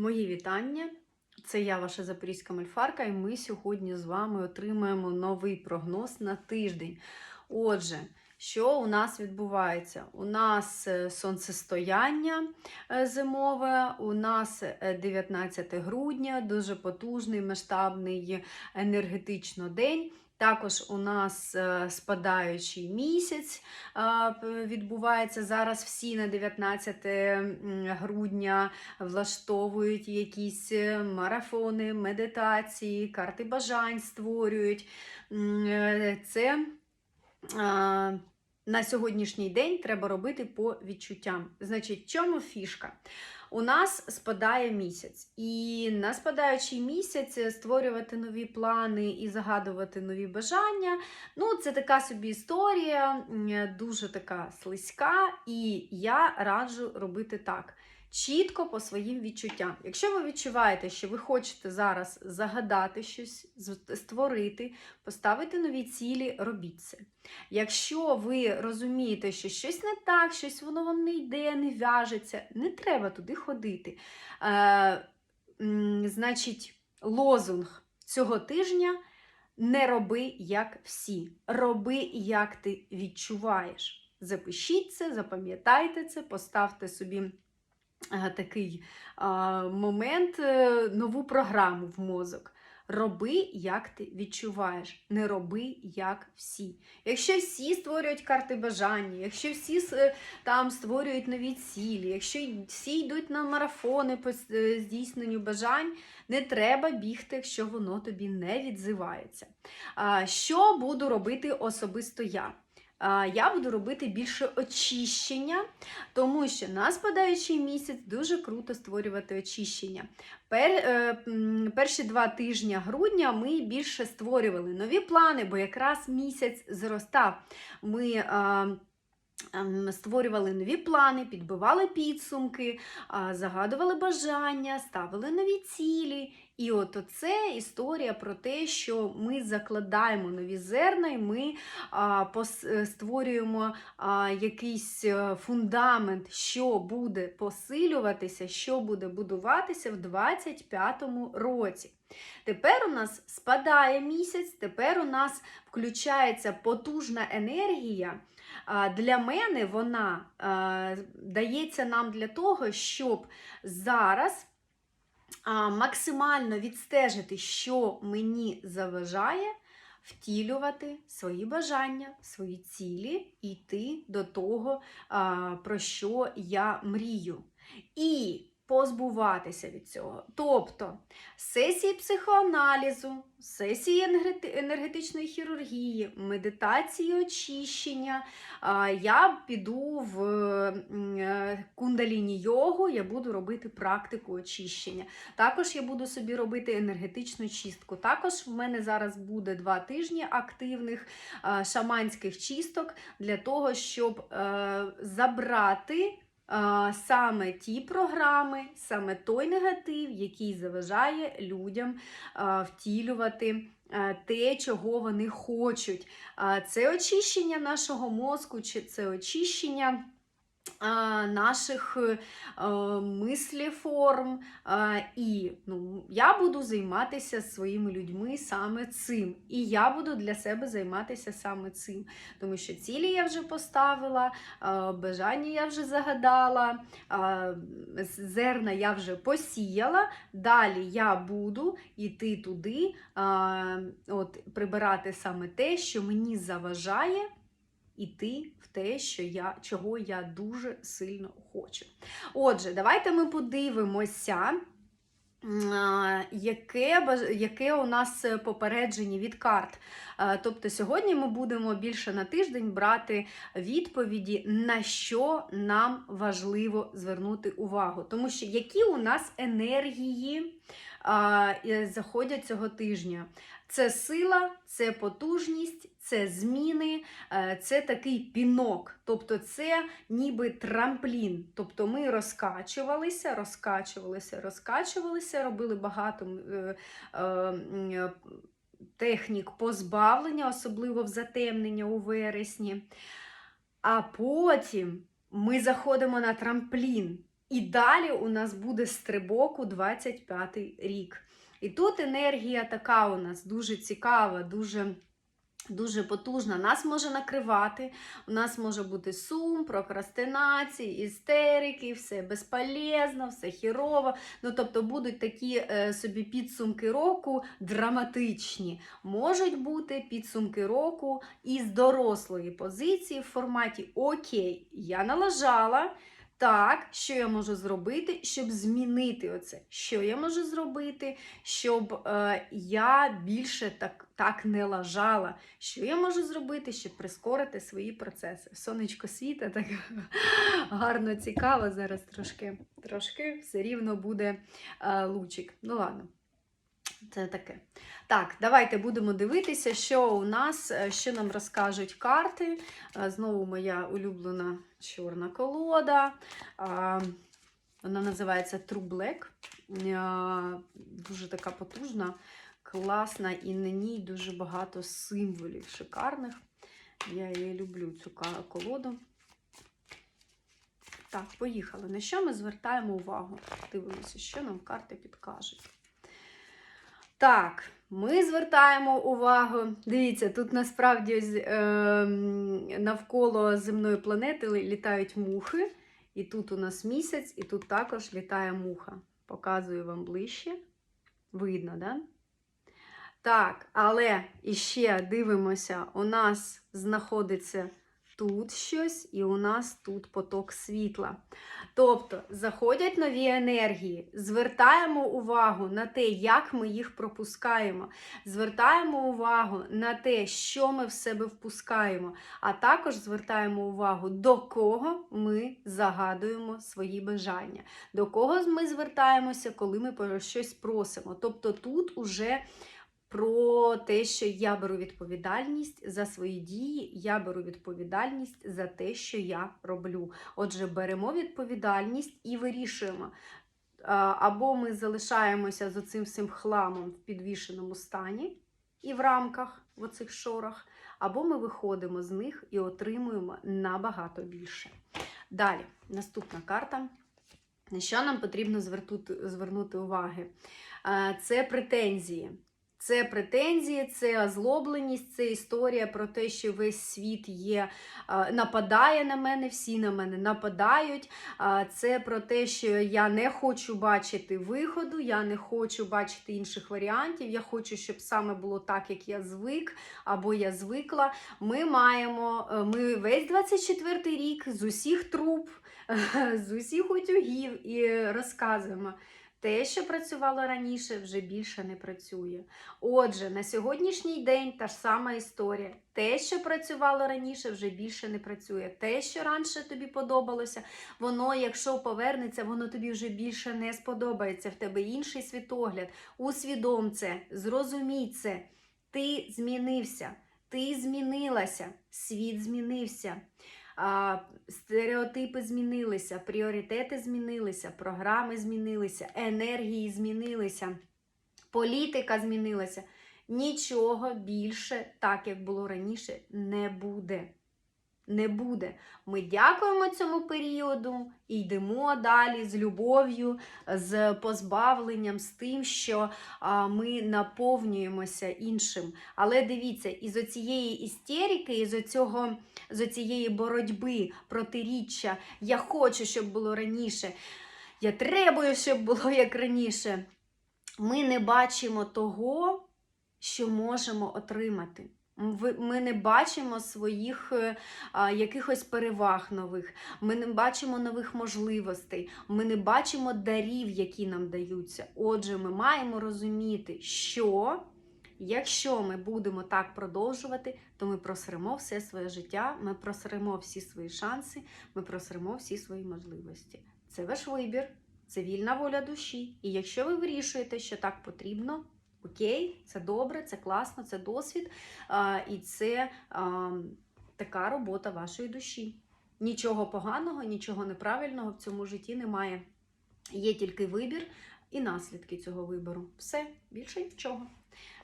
Мої вітання. Це я, ваша запорізька мальфарка, і ми сьогодні з вами отримаємо новий прогноз на тиждень. Отже, що у нас відбувається? У нас е, сонцестояння е, зимове, у нас е, 19 грудня, дуже потужний масштабний енергетично день. Також у нас е, спадаючий місяць відбувається зараз. Всі на 19 грудня влаштовують якісь е, марафони, медитації, карти бажань створюють. Е, Це на сьогоднішній день треба робити по відчуттям. Значить, чому фішка? У нас спадає місяць, і на спадаючий місяць створювати нові плани і загадувати нові бажання. Ну, це така собі історія, дуже така слизька, і я раджу робити так. Чітко по своїм відчуттям. Якщо ви відчуваєте, що ви хочете зараз загадати щось, створити, поставити нові цілі, робіть це. Якщо ви розумієте, що щось не так, щось воно вам не йде, не в'яжеться, не треба туди ходити. Е, значить, лозунг цього тижня не роби як всі. Роби, як ти відчуваєш. Запишіть це, запам'ятайте це, поставте собі такий момент, е, нову програму в мозок. Роби, як ти відчуваєш, не роби, як всі. Якщо всі створюють карти бажання, якщо всі там створюють нові цілі, якщо всі йдуть на марафони по е, здійсненню бажань, не треба бігти, якщо воно тобі не відзивається. Що буду робити особисто я? Я буду робити більше очищення, тому що на спадаючий місяць дуже круто створювати очищення. Пер, е, перші два тижні грудня ми більше створювали нові плани, бо якраз місяць зростав. Ми створювали нові плани, підбивали підсумки, загадували бажання, ставили нові цілі. І от це історія про те, що ми закладаємо нові зерна, і ми е, створюємо якийсь е, фундамент, що буде посилюватися, що буде будуватися в 25-му році. Тепер у нас спадає місяць, тепер у нас включається потужна енергія. Для мене вона дається нам для того, щоб зараз максимально відстежити, що мені заважає втілювати свої бажання, свої цілі, йти до того, про що я мрію. І позбуватися від цього. Тобто сесії психоаналізу, сесії енергетичної хірургії, медитації очищення. Я піду в е, кундаліні йогу, я буду робити практику очищення. Також я буду собі робити енергетичну чистку. Також в мене зараз буде два тижні активних шаманських чисток для того, щоб е, забрати. Саме ті програми, саме той негатив, який заважає людям втілювати те, чого вони хочуть. Це очищення нашого мозку, чи це очищення наших е, мисліформ. І ну, я буду займатися своїми людьми саме цим. І я буду для себе займатися саме цим. Тому що цілі я вже поставила, бажання я вже загадала, зерна я вже посіяла. Далі я буду йти туди, от, прибирати саме те, що мені заважає іти в те, що я, чого я дуже сильно хочу. Отже, давайте ми подивимося. Яке, яке у нас попередження від карт? Тобто сьогодні ми будемо більше на тиждень брати відповіді, на що нам важливо звернути увагу. Тому що які у нас енергії заходять цього тижня? Це сила, це потужність, це зміни, е, це такий пінок, тобто це ніби трамплін. Тобто ми розкачувалися, розкачувалися, розкачувалися, робили багато е, е, технік позбавлення, особливо в затемнення у вересні. А потім ми заходимо на трамплін. І далі у нас буде стрибок у 25-й рік. І тут енергія така у нас дуже цікава, дуже. Дуже потужна, нас може накривати, у нас може бути сум, прокрастинації, істерики, все безполезно, все хірово. Ну, тобто будуть такі е, собі підсумки року драматичні. Можуть бути підсумки року із дорослої позиції в форматі Окей, я налажала. Так, що я можу зробити, щоб змінити оце? Що я можу зробити, щоб е, я більше так, так не лажала? Що я можу зробити, щоб прискорити свої процеси? Сонечко світа, так гарно цікаво. Зараз трошки, трошки все рівно буде е, лучик. Ну ладно. Це таке. Так, давайте будемо дивитися, що у нас, е, що нам розкажуть карти. Е, Знову моя улюблена чорна колода. Вона називається True Black. Е, Дуже така потужна, класна, і на ній дуже багато символів шикарних. Я її люблю, цю колоду. Так, поїхали. На що ми звертаємо увагу? Дивимося, що нам карти підкажуть. Так, ми звертаємо увагу. Дивіться, тут насправді е, навколо земної планети літають мухи. І тут у нас місяць, і тут також літає муха. Показую вам ближче. Видно, да? Так, але іще дивимося, у нас знаходиться тут щось, і у нас тут поток світла. Тобто заходять нові енергії, звертаємо увагу на те, як ми їх пропускаємо, звертаємо увагу на те, що ми в себе впускаємо, а також звертаємо увагу, до кого ми загадуємо свої бажання, до кого ми звертаємося, коли ми про щось просимо. Тобто тут уже про те, що я беру відповідальність за свої дії, я беру відповідальність за те, що я роблю. Отже, беремо відповідальність і вирішуємо. Або ми залишаємося з оцим всім хламом в підвішеному стані і в рамках в оцих шорах, або ми виходимо з них і отримуємо набагато більше. Далі, наступна карта. На що нам потрібно звернути уваги? Це претензії. Це претензії, це озлобленість, це історія про те, що весь світ є, е, нападає на мене, всі на мене нападають. Е, Це про те, що я не хочу бачити виходу, я не хочу бачити інших варіантів. Я хочу, щоб саме було так, як я звик або я звикла. Ми маємо, е, ми весь 24 рік з усіх труб, з усіх утюгів і розказуємо. Те, що працювало раніше, вже більше не працює. Отже, на сьогоднішній день та ж сама історія. Те, що працювало раніше, вже більше не працює. Те, що раніше тобі подобалося, воно, якщо повернеться, воно тобі вже більше не сподобається. В тебе інший світогляд. Усвідом це, зрозумій це. Ти змінився, ти змінилася, світ змінився. Стереотипи змінилися, пріоритети змінилися, програми змінилися, енергії змінилися, політика змінилася. Нічого більше, так як було раніше, не буде. Не буде. Ми дякуємо цьому періоду і йдемо далі з любов'ю, з позбавленням, з тим, що ми наповнюємося іншим. Але дивіться, із оцієї істерики, із оцього з цієї боротьби, протиріччя. Я хочу, щоб було раніше. Я требую, щоб було як раніше. Ми не бачимо того, що можемо отримати. Ми не бачимо своїх е, а, якихось переваг нових, ми не бачимо нових можливостей, ми не бачимо дарів, які нам даються. Отже, ми маємо розуміти, що Якщо ми будемо так продовжувати, то ми просремо все своє життя, ми просремо всі свої шанси, ми просремо всі свої можливості. Це ваш вибір, це вільна воля душі. І якщо ви вирішуєте, що так потрібно, окей, це добре, це класно, це досвід, і це така робота вашої душі. Нічого поганого, нічого неправильного в цьому житті немає. Є тільки вибір і наслідки цього вибору. Все, більше нічого.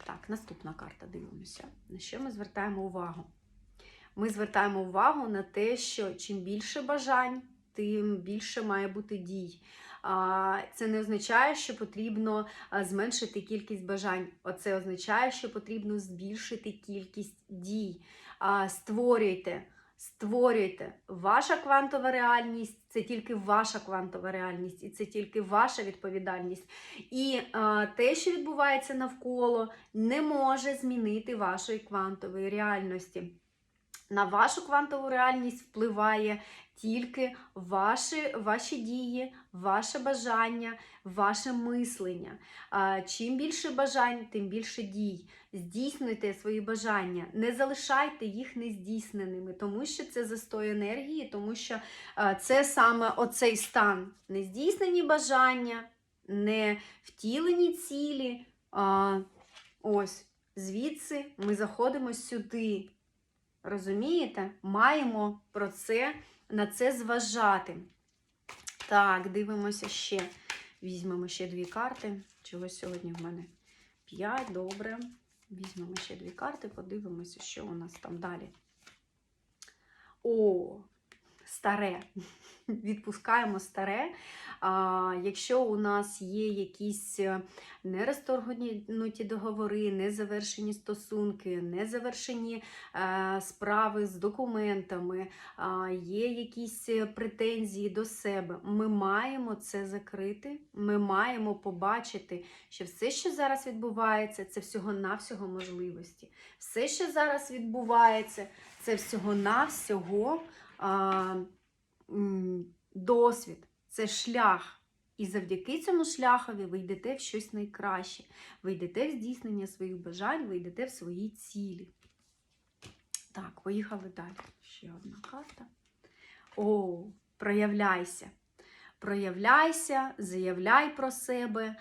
Так, наступна карта дивимося. На що ми звертаємо увагу? Ми звертаємо увагу на те, що чим більше бажань, тим більше має бути дій. Це не означає, що потрібно зменшити кількість бажань. Оце означає, що потрібно збільшити кількість дій. Створюйте. Створюйте ваша квантова реальність, це тільки ваша квантова реальність, і це тільки ваша відповідальність. І те, що відбувається навколо, не може змінити вашої квантової реальності. На вашу квантову реальність впливає тільки ваші, ваші дії, ваше бажання, ваше мислення. Чим більше бажань, тим більше дій. Здійснюйте свої бажання, не залишайте їх нездійсненими, тому що це застой енергії, тому що це саме оцей стан. Нездійснені бажання, не втілені цілі. Ось звідси ми заходимо сюди. Розумієте? Маємо про це на це зважати. Так, дивимося ще. Візьмемо ще дві карти. Чогось сьогодні в мене 5, добре. Візьмемо ще дві карти, подивимося, що у нас там далі. О, старе. Відпускаємо старе. А, Якщо у нас є якісь е, нерозторгнуті договори, незавершені стосунки, незавершені е, справи з документами, а, є якісь е, претензії до себе, ми маємо це закрити. Ми маємо побачити, що все, що зараз відбувається, це всього-навсього можливості. Все, що зараз відбувається, це всього-навсього. Досвід, це шлях. І завдяки цьому шляхові ви йдете в щось найкраще. Ви йдете в здійснення своїх бажань, ви йдете в свої цілі. Так, поїхали далі. Ще одна карта. О, проявляйся. Проявляйся, заявляй про себе.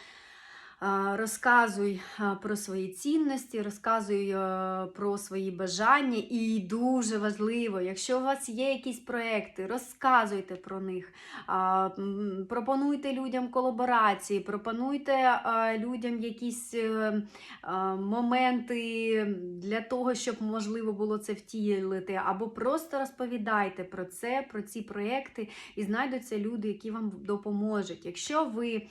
Розказуй про свої цінності, розказуй про свої бажання. І дуже важливо, якщо у вас є якісь проекти, розказуйте про них, пропонуйте людям колаборації, пропонуйте людям якісь е, моменти для того, щоб можливо було це втілити, або просто розповідайте про це, про ці проекти, і знайдуться люди, які вам допоможуть. Якщо ви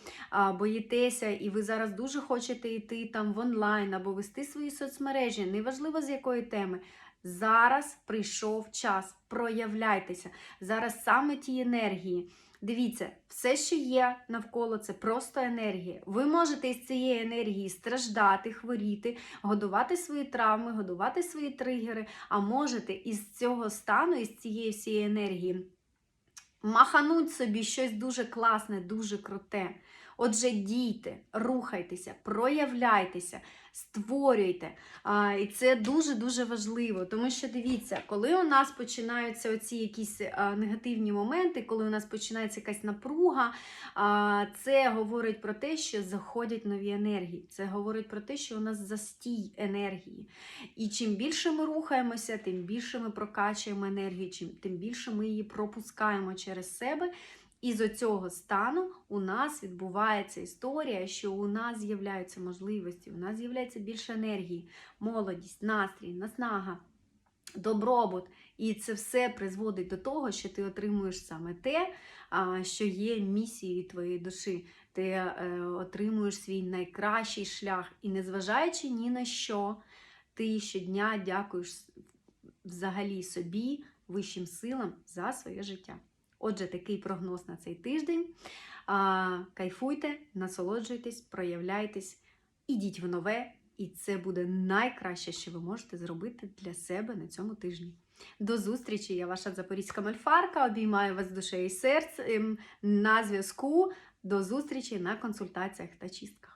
боїтеся і ви зараз дуже хочете йти там в онлайн або вести свої соцмережі, неважливо з якої теми. Зараз прийшов час, проявляйтеся. Зараз саме ті енергії. Дивіться, все, що є навколо, це просто енергія. Ви можете із цієї енергії страждати, хворіти, годувати свої травми, годувати свої тригери, а можете із цього стану, із цієї всієї енергії махануть собі щось дуже класне, дуже круте. Отже, дійте, рухайтеся, проявляйтеся, створюйте. А, І це дуже-дуже важливо, тому що дивіться, коли у нас починаються оці якісь а, негативні моменти, коли у нас починається якась напруга, а, це говорить про те, що заходять нові енергії. Це говорить про те, що у нас застій енергії. І чим більше ми рухаємося, тим більше ми прокачуємо енергію, чим тим більше ми її пропускаємо через себе. І з оцього стану у нас відбувається історія, що у нас з'являються можливості, у нас з'являється більше енергії, молодість, настрій, наснага, добробут. І це все призводить до того, що ти отримуєш саме те, що є місією твоєї душі. Ти е, отримуєш свій найкращий шлях. І незважаючи ні на що, ти щодня дякуєш взагалі собі, вищим силам за своє життя. Отже, такий прогноз на цей тиждень. Кайфуйте, насолоджуйтесь, проявляйтесь, ідіть в нове, і це буде найкраще, що ви можете зробити для себе на цьому тижні. До зустрічі! Я ваша запорізька мальфарка. Обіймаю вас душею і серцем на зв'язку. До зустрічі на консультаціях та чистках.